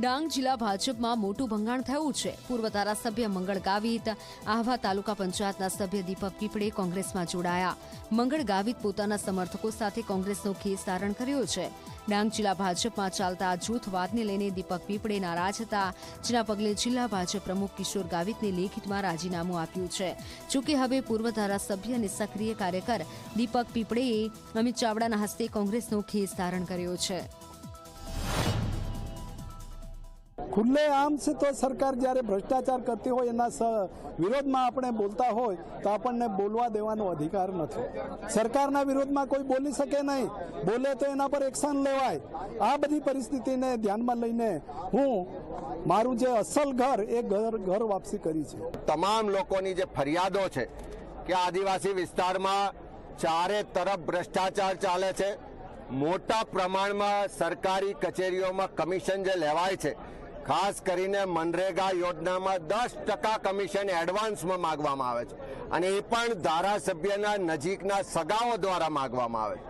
ડાંગ જિલ્લા ભાજપમાં મોટું ભંગાણ થયું છે. પૂર્વ ધારાસભ્ય મંગળ ગાવિત, આહવા તાલુકા પંચાયતના સભ્ય દીપક પીપળે કોંગ્રેસમાં જોડાયા. મંગળ ગાવિત પોતાના સમર્થકો સાથે કોંગ્રેસનો ખેસ ધારણ કર્યો છે. ડાંગ જિલ્લા ભાજપમાં ચાલતા જૂથવાદને લઈને દીપક પીપળે નારાજ હતા, જેના પગલે જિલ્લા ભાજપ પ્રમુખ કિશોર ગાવિતને લેખિતમાં રાજીનામું આપ્યું છે. જોકે હવે પૂર્વ ધારાસભ્ય અને સક્રિય કાર્યકર દીપક પીપળેએ અમિત ચાવડાના હસ્તે કોંગ્રેસનો ખેસ ધારણ કર્યો છે. ખુલ્લે આમ છે તો સરકાર જ્યારે ભ્રષ્ટાચાર કરતી હોય, એના વિરોધમાં આપણે બોલતા હોય, તો આપણને બોલવા દેવાનો અધિકાર નથી. સરકારના વિરોધમાં કોઈ બોલી શકે નહીં. બોલે તો એના પર એક્શન લેવાય. આ બધી પરિસ્થિતિને ધ્યાનમાં લઈને હું મારું જે અસલ ઘર, એ ઘર ઘર વાપસી કરી છે. તમામ લોકોની જે ફરિયાદો છે કે આદિવાસી વિસ્તારમાં ચારે તરફ ભ્રષ્ટાચાર ચાલે છે. મોટા પ્રમાણમાં સરકારી કચેરીઓમાં કમિશન જે લેવાય છે ખાસ કરીને મનરેગા યોજનામાં દસ ટકા કમિશન એડવાન્સમાં માગવામાં આવે છે. અને એ પણ ધારાસભ્યના નજીકના સગાઓ દ્વારા માગવામાં આવે છે.